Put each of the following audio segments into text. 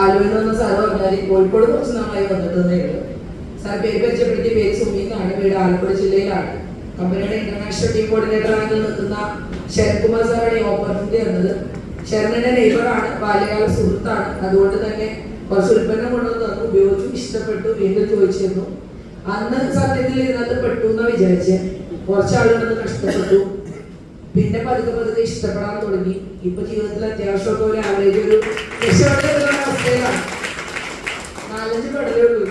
ആലുവയിൽ നിന്ന് സാറ് പറഞ്ഞാൽ കോഴിക്കോട് കുറച്ച് നാളായി വന്നിട്ടേ ഉള്ളൂ. സാർ പേര് പരിചയപ്പെടുത്തിയ പേര് സുമീന്നാണ് വീട് ആലപ്പുഴ ജില്ലയിലാണ്. കമ്പനിയുടെ ഇന്റർനാഷണൽ ടീം കോർഡിനേറ്റർ റാങ്കിൽ നിൽക്കുന്ന ശരത്കുമാർ സാറാണ് ഈ ഓപ്പർച്യൂണിറ്റി തന്നത് ശരണിന്റെ നെയ്ബറാണ് ബാല്യകാല സുഹൃത്താണ്. അതുകൊണ്ട് തന്നെ കുറച്ച് ഉൽപ്പന്നം കൊണ്ടുവന്ന് തന്നു ഉപയോഗിച്ചു ഇഷ്ടപ്പെട്ടു വീണ്ടും ചോദിച്ചിരുന്നു. അന്ന് സത്യത്തിൽ ഇതിനകത്ത് പെട്ടു എന്നാണ് വിചാരിച്ചത് കുറച്ചാളുകൾ കഷ്ടപ്പെട്ടു. പിന്നെ പതുക്കെ പതുക്കെ ഇഷ്ടപ്പെടാൻ തുടങ്ങി. ഇപ്പൊ ജീവിതത്തിൽ അത്യാവശ്യം പോലെ ആവറേജ് ഒരു അവസ്ഥയിലാണ്. നാലഞ്ച് കടലേ ഉള്ളൂ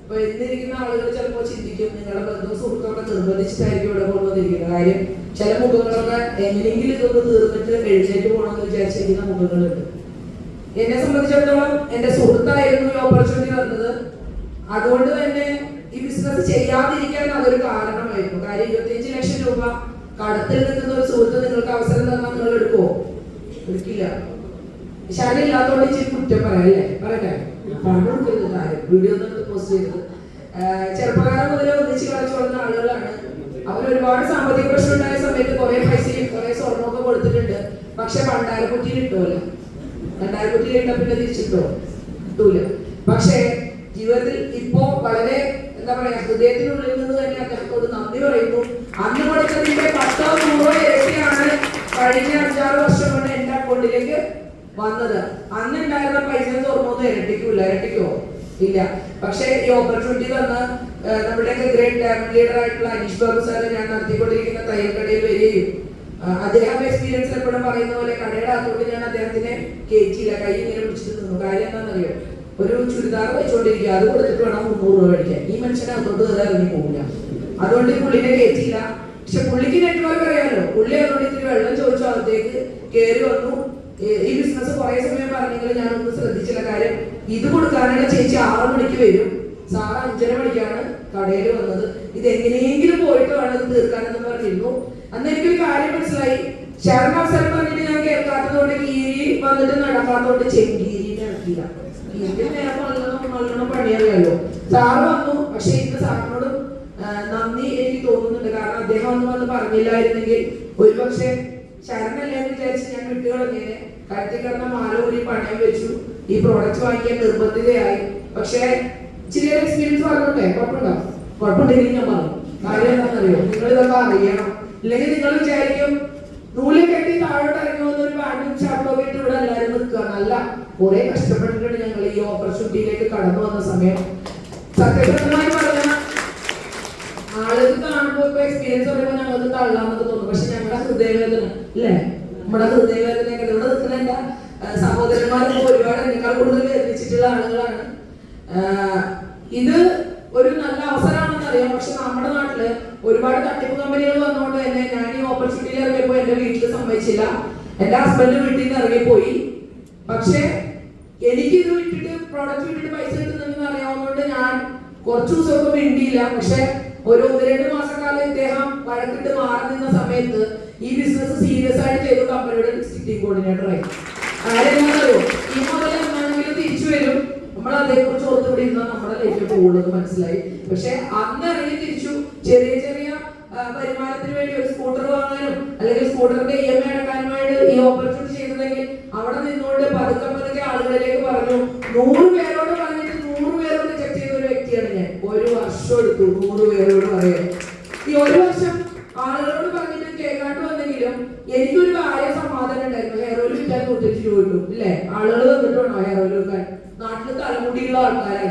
അപ്പൊ എന്നിരിക്കുന്ന ആളുകൾ ചിലപ്പോൾ ചിന്തിക്കും നിങ്ങളുടെ ബന്ധു സുഹൃത്തൊക്കെ നിർബന്ധിച്ചിട്ടായിരിക്കും ഇവിടെ കൊണ്ടുവന്നിരിക്കുന്നത്. കാര്യം ചില മുഖങ്ങളൊക്കെ എങ്ങനെയെങ്കിലും ഇതൊന്ന് തീർന്നിട്ട് എഴുന്നേറ്റ് പോകണമെന്ന് വിചാരിച്ചിരിക്കുന്ന മുഖങ്ങളുണ്ട്. എന്നെ സംബന്ധിച്ചിടത്തോളം എന്റെ സുഹൃത്തായിരുന്നു ഈ ഓപ്പർച്യൂണിറ്റി വന്നത്. അതുകൊണ്ട് തന്നെ ഈ ബിസിനസ് ചെയ്യാതിരിക്കാൻ അതൊരു കാരണമായിരുന്നു. കാര്യം ഇരുപത്തിയഞ്ച് ലക്ഷം രൂപ കടത്തിൽ നിൽക്കുന്ന ഒരു സുഹൃത്ത് നിങ്ങൾക്ക് അവസരം തന്നാൽ നിങ്ങൾ എടുക്കുമോ എടുക്കില്ല. ശാല ഇല്ലാത്തോണ്ട് ഇച്ചിരി കുറ്റം പറയല്ലേ പറയട്ടെ. പണം വീഡിയോ പോസ്റ്റ് ചെയ്തത് ചെറുപ്പകാലം മുതലേ ഒന്നിച്ച് കളിച്ചു വളർന്ന ആളുകളാണ്. അവർ ഒരുപാട് സാമ്പത്തിക പ്രശ്നം ഉണ്ടായ സമയത്ത് കുറെ പൈസയും കുറെ സ്വർണമൊക്കെ കൊടുത്തിട്ടുണ്ട്. പക്ഷെ പണ്ടാരക്കുറ്റിയിൽ ഇട്ടോല്ല. രണ്ടായിരത്തി ഇട്ട പിന്നെ തിരിച്ചിട്ടോ? കിട്ടൂല. പക്ഷേ ജീവിതത്തിൽ ഇപ്പോ വളരെ എന്താ പറയാ ഹൃദയത്തിനുള്ളിൽ നിന്ന് തന്നെ അദ്ദേഹത്തോട് നന്ദി പറയുന്നു അന്ന് വന്നത്. അന്ന് ഉണ്ടായിരുന്ന പൈസ തുറന്നൊന്നും ഇരട്ടിക്കൂല. ഇരട്ടിക്കോ? ഇല്ല. പക്ഷേ ഈ ഓപ്പർച്യൂണിറ്റി വന്ന് നമ്മുടെ ഗ്രേറ്റ് ഡയമണ്ട് ലീഡർ ആയിട്ടുള്ള അനീഷ് ബാബു സാറ് ഞാൻ നടത്തിക്കൊണ്ടിരിക്കുന്ന തയ്യൽക്കടയിൽ വരികയും അദ്ദേഹം എക്സ്പീരിയൻസ് എപ്പോഴും പറയുന്ന പോലെ കടയുടെ അതുകൊണ്ട് ഞാൻ അദ്ദേഹത്തിനെ കയറ്റിയില്ല കൈ ഇങ്ങനെ പിടിച്ചിട്ട് നിന്നു. കാര്യം എന്താണെന്നറിയോ? ഒരു ചുരിദാർ വെച്ചുകൊണ്ടിരിക്കുക അത് കൊടുത്തിട്ട് വേണം മുന്നൂറ് രൂപ മേടിക്കാൻ. ഈ മനുഷ്യനെ അതുകൊണ്ട് കയറി ഇറങ്ങി പോകില്ല അതുകൊണ്ട് ഈ പുള്ളിനെ കയറ്റിയില്ല പക്ഷെ പുള്ളിക്ക് നെറ്റ്വർക്ക് അറിയാമല്ലോ പുള്ളി അതുകൊണ്ട് ഇത്തിരി വെള്ളം ചോദിച്ചു. അകത്തേക്ക് കയറി വന്നു. ഈ- ബിസിനസ് കുറെ സമയം പറഞ്ഞെങ്കിൽ ഞാനൊന്നും ശ്രദ്ധിച്ചില്ല കാര്യം ഇത് കൊടുക്കാനുള്ള ചേച്ചി ആറ് മണിക്ക് വരും. സാറ് അഞ്ചര മണിക്കാണ് കടയിൽ വന്നത്. ഇത് എങ്ങനെയെങ്കിലും പോയിട്ട് വേണം തീർക്കാനെന്ന് പറഞ്ഞിരുന്നു. അന്ന് എനിക്കൊരു കാര്യം മനസ്സിലായി. ശരണ അവസരം പറഞ്ഞിട്ട് ഞാൻ കേൾക്കാത്തതുകൊണ്ട് കീരി വന്നിട്ട് നടക്കാത്തതുകൊണ്ട് ചെങ്കീരിനെ നല്ലോണം പണിയറിയാലോ. സാറ് വന്നു. പക്ഷെ ഇന്ന് സാറിനോടും നന്ദി എനിക്ക് തോന്നുന്നുണ്ട്. കാരണം അദ്ദേഹം ഒന്നും വന്ന് പറഞ്ഞില്ലായിരുന്നെങ്കിൽ ഒരുപക്ഷെ ശരണല്ലേ എന്ന് വിചാരിച്ച് ഞാൻ വിട്ടുകളഞ്ഞേനെ മാല കൂടി പണയം വെച്ചു. ഈ പ്രോഡക്റ്റ് വാങ്ങിക്കാൻ നിർബന്ധിതയായി. പക്ഷേ ചില എക്സ്പീരിയൻസ് പറഞ്ഞോട്ടെ കുഴപ്പമുണ്ടോ കുഴപ്പമുണ്ടെങ്കിൽ ഞാൻ പറഞ്ഞു കാര്യം എന്താണെന്നറിയോ? നിങ്ങൾ ഇതൊക്കെ അറിയണം. ഇല്ലെങ്കിൽ നിങ്ങൾ വിചാരിക്കും നൂൽ കെട്ടി താഴോട്ട് ഇറങ്ങി ഒരു പാന്റും ഷർട്ടൊക്കെ ഇട്ട് ഇവിടെ എല്ലാവരും നിൽക്കുകയാണ് അല്ല കുറെ കഷ്ടപ്പെട്ടിട്ടുണ്ട് ഞങ്ങൾ ഈ ഓപ്പർച്യൂണിറ്റിയിലേക്ക് കടന്നു വന്ന സമയം. സത്യസന്ധമായി പറഞ്ഞാൽ ആളുകൾ കാണുമ്പോൾ ഇപ്പൊ എക്സ്പീരിയൻസ് പറയുമ്പോൾ ഞങ്ങൾക്ക് ഞങ്ങളുടെ ഹൃദയവേദന അല്ലേ? നമ്മുടെ ഹൃദയവേദനയൊക്കെ ഇവിടെ നിൽക്കുന്ന എന്റെ ആ, സഹോദരന്മാരൊക്കെ ഒരുപാട് എന്നെക്കാൾ കൂടുതൽ വേദനിച്ചിട്ടുള്ള ആളുകളാണ്. ഇത് ഒരു നല്ല അവസരമാണെന്ന് അറിയാം. പക്ഷെ നമ്മുടെ നാട്ടിൽ ഒരുപാട് തട്ടിപ്പ് കമ്പനികൾ വന്നുകൊണ്ട് തന്നെ ഞാൻ ഈ ഓപ്പർച്യൂണിറ്റിയിൽ ഇറങ്ങിയപ്പോൾ എന്റെ വീട്ടിൽ സമ്മതിച്ചില്ല. എന്റെ ഹസ്ബൻഡ് വീട്ടിൽ നിന്ന് ഇറങ്ങിപ്പോയി. പക്ഷെ എനിക്ക് ഇത് വിട്ടിട്ട് പ്രോഡക്റ്റ് വിട്ടിട്ട് പൈസ കിട്ടുന്നുണ്ടെന്ന് അറിയാവുന്നതുകൊണ്ട് ഞാൻ കുറച്ചു ദിവസമൊക്കെ മിണ്ടിയില്ല. പക്ഷെ ഒരു ഒന്ന് രണ്ട് മാസക്കാലം ഇദ്ദേഹം വഴക്കിട്ട് മാറി നിന്ന സമയത്ത് ഈ ബിസിനസ് സീരിയസ് ആയിട്ട് ചെയ്തു. കമ്പനിയുടെ ഡിസ്ട്രിക്ട് കോർഡിനേറ്റർ ആയി. ഈ തിരിച്ചു വരും. നമ്മൾ അതേക്കുറിച്ച് ഓർത്ത് ഇവിടെ നമ്മുടെ ലൈഫിൽ പോകുന്നത് മനസ്സിലായി. പക്ഷെ അന്ന് ഇറങ്ങി തിരിച്ചു. ചെറിയ ചെറിയ വരുമാനത്തിന് വേണ്ടി ഒരു സ്കൂട്ടർ വാങ്ങാനും അല്ലെങ്കിൽ സ്കൂട്ടറിന്റെ ഇ എം ഐ അടക്കാനുമായിട്ട് ഈ ഓപ്പർച്യൂണിറ്റി ചെയ്തതെങ്കിൽ അവിടെ നിന്നുകൊണ്ട് പതുക്കെ പതുക്കെ ആളുകളിലേക്ക് പറഞ്ഞു നൂറ് പേരോട് പറഞ്ഞിട്ട് നൂറ് പേരോട് ചെക്ക് ചെയ്ത ഒരു വ്യക്തിയാണ് ഞാൻ. ഒരു വർഷം എടുത്തു നൂറ് പേരോട് പറയാൻ ഈ ഒരു വർഷം ആളുകളോട് പറഞ്ഞിട്ട് കേൾക്കാണ്ട് വന്നെങ്കിലും എനിക്കൊരു കാര്യം സമാധാനം ഉണ്ടായിരുന്നു ഹെയർ ഓയിൽ വിറ്റാൻ നൂറ്റഞ്ച് രൂപ കിട്ടും ഇല്ലേ ആളുകൾ വന്നിട്ട് വേണോ ഹെയർ ഓയിൽ വെക്കാൻ നാട്ടിൽ തലമുടിയുള്ള ആൾക്കാരാ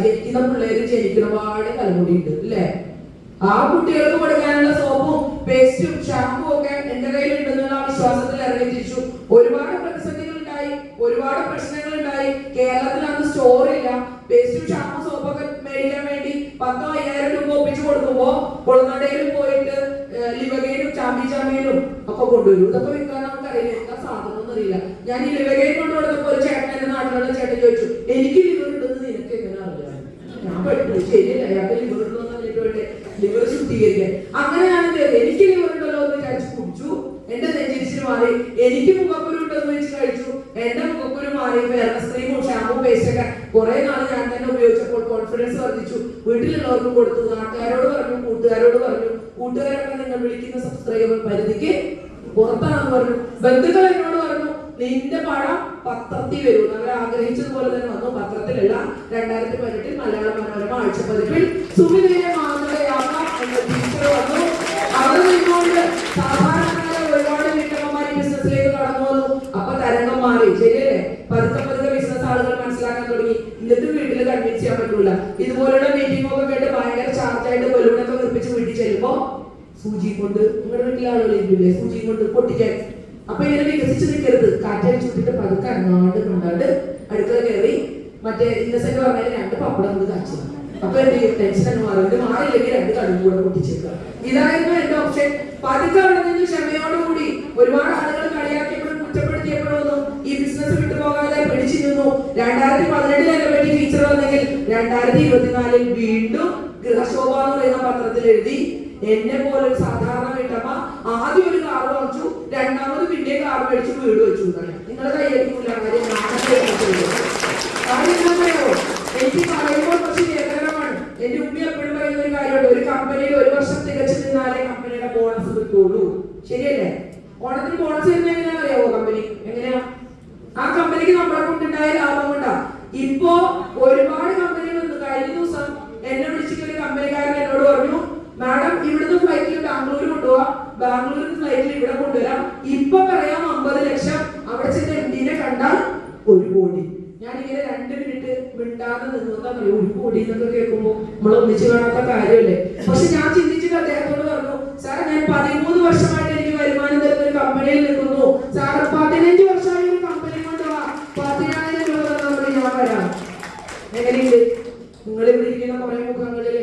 ജനിക്കുന്ന പാട് കലമുടിയുണ്ട് അല്ലെ? ആ കുട്ടികൾക്ക് കൊടുക്കാനുള്ള സോപ്പും പേസ്റ്റും ഷാമ്പും ഒക്കെ എന്റെ കയ്യിൽ ഉണ്ടെന്നുള്ള വിശ്വാസത്തിൽ ഇറങ്ങി തിരിച്ചു. ഒരുപാട് പ്രതിസന്ധികൾ ഉണ്ടായി ഒരുപാട് പ്രശ്നങ്ങൾ ഉണ്ടായി കേരളത്തിൽ അന്ന് സ്റ്റോർ ഇല്ല. പേസ്റ്റും ഷാമ്പും സോപ്പൊക്കെ മേടിക്കാൻ വേണ്ടി പത്തോ അയ്യായിരം രൂപ ഒപ്പിച്ചു കൊടുക്കുമ്പോ കൊളനടയിലും പോയിട്ട് ലിവകയിലും ചാമ്പി ചാമ്പിയിലും ഒക്കെ കൊണ്ടുവരും. ഇതൊക്കെ വിൽക്കാൻ നമുക്കറിയില്ല. എന്താ സാധനം ഒന്നും അറിയില്ല. ഞാൻ ഈ ലിവകയിൽ കൊണ്ടുവന്നപ്പോ ഒരു ചേട്ടൻ എന്റെ നാട്ടിലുള്ള ചേട്ടൻ ചോദിച്ചു എനിക്ക് ലിവർ അറിയാം ചെയ്തു? എനിക്ക് ലിവർ എന്ന് കഴിച്ചു കുടിച്ചു. എന്റെ നെഞ്ചിരിച്ചിന് മാറി. എനിക്ക് മുഖക്കുരു ഉണ്ടെന്ന് വെച്ച് കഴിച്ചു. എന്റെ മുഖക്കുരു മാറി. ഫെയർനെസ് ക്രീമും ഷാമ്പും പേസ്റ്റ് കുറെ നാൾ ഞാൻ തന്നെ ഉപയോഗിച്ചപ്പോൾ കോൺഫിഡൻസ് വർദ്ധിച്ചു. വീട്ടിലുള്ളവർക്കും കൊടുത്തു. നാട്ടുകാരോട് പറഞ്ഞു കൂട്ടുകാരോട് പറഞ്ഞു. കൂട്ടുകാരൊക്കെ നിങ്ങൾ വിളിക്കുന്ന സബ്സ്ക്രൈബർ പരിധിക്ക് പുറത്താണെന്ന് പറഞ്ഞു. ബന്ധുക്കൾ എന്നോട് നിന്റെ പഴം പത്രത്തിൽ വരും. നമ്മൾ ആഗ്രഹിച്ചതുപോലെ തന്നെ വന്നു. പത്രത്തിലുള്ള രണ്ടായിരത്തി പതിനെട്ടിൽ മലയാള മനോരമ ആഴ്ചപ്പതിപ്പിൽ സുമിതയെ മാതൃകയാകാം എന്ന ടീച്ചർ വന്നു. അവിടെ നിന്നുകൊണ്ട് സാധാരണക്കാരെ ഒരുപാട് വീട്ടമ്മമാർ ബിസിനസ്സിലേക്ക് കടന്നു വന്നു. അപ്പൊ തരംഗം മാറി. ശരിയല്ലേ? പതുക്കെ പതുക്കെ ബിസിനസ് ആളുകൾ മനസ്സിലാക്കാൻ തുടങ്ങി. എന്നിട്ട് വീട്ടിൽ കൺവിൻസ് ചെയ്യാൻ പറ്റൂല. ഇതുപോലുള്ള മീറ്റിംഗ് ഒക്കെ കേട്ട് ഭയങ്കര ചാർജായിട്ട് ബലൂണൊക്കെ നിർമ്മിച്ച് വീട്ടിൽ ചെല്ലുമ്പോ സൂചി കൊണ്ട് നിങ്ങളുടെ വീട്ടിലെ ആളുകൾ സൂചി കൊണ്ട് പൊട്ടിക്കാൻ. അപ്പൊ ഇങ്ങനെ വികസിച്ച് നിൽക്കരുത്. കാറ്റടിച്ച് വിട്ടിട്ട് പതുക്കെ അങ്ങാണ്ട് കൊണ്ടാണ്ട് അടുക്കള കയറി മറ്റേ ഇന്നസെന്റ് പറഞ്ഞാൽ രണ്ട് പപ്പടം കൊണ്ട് കാച്ചു അപ്പൊ എന്റെ ടെൻഷൻ അങ്ങ് മാറും. ഇത് മാറിയില്ലെങ്കിൽ രണ്ട് കടും കൂടെ പൊട്ടിച്ചേക്കുക. ഇതായിരുന്നു എന്റെ ഓപ്ഷൻ പതുക്കെ അവിടെ ക്ഷമയോടുകൂടി ഒരുപാട് ആളുകൾ കളിയാക്കിയപ്പോഴും കുറ്റപ്പെടുത്തിയപ്പോഴും ഒന്നും ഈ ബിസിനസ് വിട്ടുപോകാതെ പഠിച്ചിരുന്നു രണ്ടായിരത്തി പതിനെട്ടിൽ എന്നെ പറ്റി ടീച്ചർ വന്നെങ്കിൽ രണ്ടായിരത്തി ഇരുപത്തിനാലിൽ വീണ്ടും ഗൃഹശോഭ എന്ന് പറയുന്ന പത്രത്തിൽ എഴുതി എന്നെ പോലെ ഒരു സാധാരണ വീട്ടമ്മ ആദ്യം ഒരു കാർ വാങ്ങിച്ചു രണ്ടാമത് പിന്നെ കാർ മേടിച്ചു വീട് വെച്ചു നിങ്ങളുടെ കയ്യേറ്റില്ല കാര്യം നാളെ കാര്യം എന്താണെന്നറിയോ? എനിക്ക് പറയുമ്പോൾ കുറച്ച് വേദനകരമാണ് എന്റെ ഉമ്മ എപ്പോഴും പറയുന്ന ഒരു കാര്യമുണ്ട് ഒരു കമ്പനിയിൽ ഒരു വർഷം തികച്ചു നിന്നാലേ കമ്പനിയുടെ ബോണസ് കിട്ടുള്ളൂ. ശരിയല്ലേ? ഓണത്തിന് ബോണസ് വരുന്നത് എങ്ങനെയാ അറിയാവോ കമ്പനി എങ്ങനെയാ? ആ കമ്പനിക്ക് നമ്മളെ കൊണ്ടുണ്ടായ ലാഭം കൊണ്ടാ. ഇപ്പോ ഒരുപാട് കമ്പനികൾ ഉണ്ട് കഴിഞ്ഞ ദിവസം എന്നെ വിളിച്ചിട്ട് ഒരു കമ്പനിക്കാരൻ എന്നോട് പറഞ്ഞു മാഡം ഇവിടുന്ന് ഫ്ലൈറ്റിൽ ബാംഗ്ലൂർ ബാംഗ്ലൂരിൽ ഫ്ലൈറ്റിൽ ഇവിടെ കൊണ്ടുവരാം. ഇപ്പൊ പറയാം അമ്പത് ലക്ഷം. അവിടെ ചെന്ന് എം കണ്ടാൽ ഒരു കോടി. രണ്ട് മിനിറ്റ് മിണ്ടാതെ നിന്നോണ്ടാ പറയും ഒരു കോടി എന്നൊക്കെ കേൾക്കുമ്പോ നമ്മൾ ഒന്നിച്ച് കാണാത്ത കാര്യമല്ലേ? പക്ഷെ ഞാൻ ചിന്തിച്ചിട്ട് അദ്ദേഹത്തോട് പറഞ്ഞു സാർ ഞാൻ പതിമൂന്ന് വർഷമായിട്ട് എനിക്ക് വരുമാനം തരുന്ന ഒരു കമ്പനിയിൽ നിൽക്കുന്നു സാർ പതിനഞ്ച് വർഷമായി ഒരു കമ്പനി കൊണ്ട് വാ പതിനായിരം രൂപ തന്നാൽ മതി ഞാൻ വരാം എങ്ങനെയുണ്ട് നിങ്ങൾ ഇവിടെ ഇരിക്കുന്ന കുറെ മുഖങ്ങളിൽ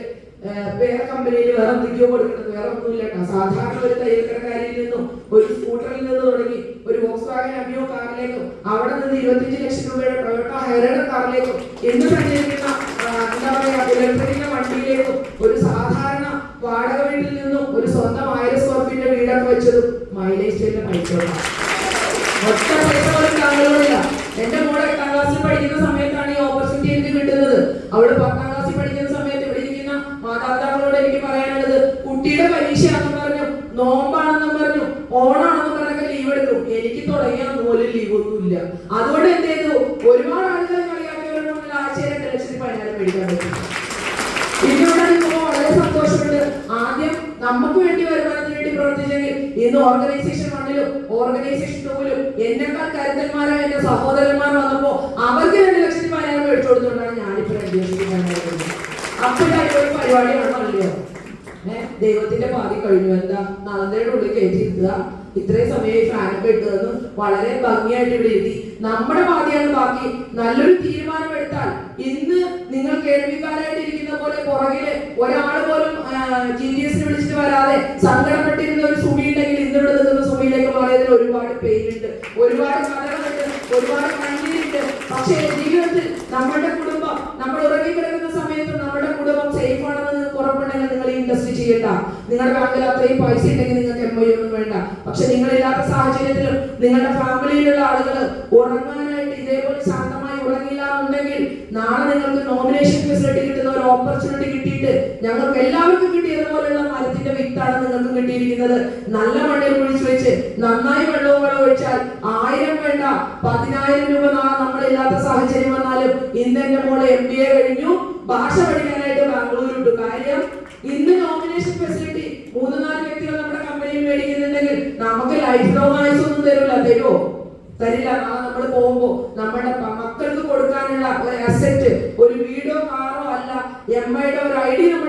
വേറെ കമ്പനിയിൽ വേറെ എന്തൊക്കെയോ കൊടുക്കുന്നത് വേറെ ഒന്നുമില്ല കേട്ടോ സാധാരണ ഒരു തയ്യൽക്കടക്കാരിൽ നിന്നും ഒരു സ്കൂട്ടറിൽ നിന്ന് തുടങ്ങി ഒരു വോക്സ് വാഗൻ അഭിയോ കാറിലേക്കും അവിടെ നിന്ന് ഇരുപത്തിയഞ്ച് ലക്ഷം രൂപയുടെ ടൊയോട്ട ഹൈറയുടെ കാറിലേക്കും ഇന്ന് സഞ്ചരിക്കുന്ന എന്താ പറയാ ഇലക്ട്രിക്കിന്റെ വണ്ടിയിലേക്കും ഒരു സാധാരണ വാടക വീട്ടിൽ നിന്നും ഒരു സ്വന്തം ആയിരം സ്ക്വയർ ഫീറ്റിന്റെ വീടൊക്കെ വെച്ചതും മൈലേജ് പൈസ കൊണ്ടാണ്. ഒറ്റ പൈസ പോലും താങ്കളോടില്ല എന്റെ മോളെ എട്ടാം ക്ലാസ്സിൽ പഠിക്കുന്ന സമയത്താണ് ഈ ഓപ്പർച്യൂണിറ്റി എനിക്ക് കിട്ടുന്നത് അവൾ പത്താം ക്ലാസ്സിൽ പഠിക്കുന്ന സമയത്ത് ഇവിടെ ഇരിക്കുന്ന മാതാപിതാക്കളോട് എനിക്ക് പറയാനുള്ളത് കുട്ടിയുടെ പരീക്ഷയാണെന്ന് പറഞ്ഞു നോമ്പാണെന്നും പറഞ്ഞു ഓണാണെന്നും പറഞ്ഞൊക്കെ ലീവ് എടുക്കും എനിക്ക് തുടങ്ങിയ പോലും ലീവ് ഒന്നും ഇല്ല അതുകൊണ്ട് എന്ത് ചെയ്തു ഒരുപാട് ആളുകൾ കളിയാക്കിയവരുടെ മുന്നിൽ ആഴ്ചയിൽ ലക്ഷത്തി മേടിക്കാൻ വളരെ സന്തോഷമുണ്ട്. ആദ്യം നമുക്ക് വേണ്ടി വരുമാനത്തിന് വേണ്ടി പ്രവർത്തിച്ചെങ്കിൽ ഇന്ന് ഓർഗനൈസേഷൻ വണ്ണിലും ഓർഗനൈസേഷൻ ടൂവിലും എന്നെക്കാൾ കരുതന്മാരായ എന്റെ സഹോദരന്മാർ വന്നപ്പോ അവർക്ക് രണ്ട് ലക്ഷത്തി പതിനായിരം മേടിച്ചു കൊടുത്തുകൊണ്ടാണ് ഞാനിപ്പോൾ ലക്ഷത്തി അപ്പോഴായി ഒരു പരിപാടിയാണ് ഏഹ് ദൈവത്തിന്റെ പാതി കഴിഞ്ഞു. എന്താ? നന്ദയുടെ ഉള്ളിൽ കയറ്റിയിരുത്തുക ഇത്രയും സമയം ഈ ഇട്ടതെന്ന് വളരെ ഭംഗിയായിട്ട് ഇവിടെ എഴുതി നമ്മുടെ പാതിയാണ് ബാക്കി. നല്ലൊരു തീരുമാനം എടുത്താൽ ഇന്ന് നിങ്ങൾ കേൾവിക്കാരായിട്ട് ഇരിക്കുന്ന പോലെ പുറകിൽ ഒരാൾ പോലും ജി വിളിച്ചിട്ട് വരാതെ സങ്കടപ്പെട്ടിരുന്ന ഒരു സുമി ഉണ്ടെങ്കിൽ ഇന്ന് ഇവിടെ നിൽക്കുന്ന സുമിയിലേക്ക് മാറിയതിൽ ഒരുപാട് പെയിനുണ്ട് ഒരുപാട് കഥകളുണ്ട്. ഒരുപാട് കണ്ണീരുണ്ട് പക്ഷേ ജീവിതത്തിൽ നമ്മുടെ കുടുംബം നമ്മൾ ഉറങ്ങിക്കിടക്കുന്ന സമയത്ത് നമ്മുടെ കുടുംബം സേഫ് ആണെന്ന് നിങ്ങൾക്ക് ഉറപ്പുണ്ടെങ്കിൽ നിങ്ങൾ ഈ ചെയ്യണ്ട. നിങ്ങളുടെ ബാങ്കിൽ അത്രയും പൈസ ഉണ്ടെങ്കിൽ ഒന്നും വേണ്ട. പക്ഷെ നിങ്ങൾ നിങ്ങളില്ലാത്ത സാഹചര്യത്തിലും നിങ്ങളുടെ ഫാമിലിയിലുള്ള ആളുകൾ ഉറങ്ങാനായിട്ട് ഇതേപോലെ ശാന്തമായി ഉറങ്ങില്ല എന്നുണ്ടെങ്കിൽ നാളെ നിങ്ങൾക്ക് നോമിനേഷൻ ഫെസിലിറ്റി കിട്ടുന്ന ഒരു ഓപ്പർച്യൂണിറ്റി കിട്ടിയിട്ട് ഞങ്ങൾക്ക് എല്ലാവർക്കും കിട്ടിയതുപോലെയുള്ള മരത്തിന്റെ വിത്താണ് നിങ്ങൾക്ക് കിട്ടിയിരിക്കുന്നത്. നല്ല മണ്ണിൽ കുഴിച്ചു വെച്ച് നന്നായി വെള്ളവും വെള്ളം ഒഴിച്ചാൽ ആയിരം വേണ്ട പതിനായിരം രൂപ നാളെ നമ്മളില്ലാത്ത സാഹചര്യം വന്നാലും ഇന്ന് എന്റെ മോൾ എം ബി എ കഴിഞ്ഞു. ഭാഷ പഠിക്കാനായിട്ട് ബാംഗ്ലൂർ വിട്ടു കാര്യം ഇന്ന് നോമിനേഷൻ ഫെസിലിറ്റി മൂന്ന് നാല് വ്യക്തികൾ നമ്മുടെ കമ്പനിയിൽ മേടിക്കുന്നുണ്ടെങ്കിൽ നമുക്ക് ലൈഫ് ലോങ് ആയുസ് ഒന്നും തരില്ല തരുമോ തരില്ല. നാളെ നമ്മൾ പോകുമ്പോ നമ്മുടെ പ- മക്കൾക്ക് കൊടുക്കാനുള്ള ഒരു അസറ്റ് ഒരു വീടോ കാറോ അല്ല എം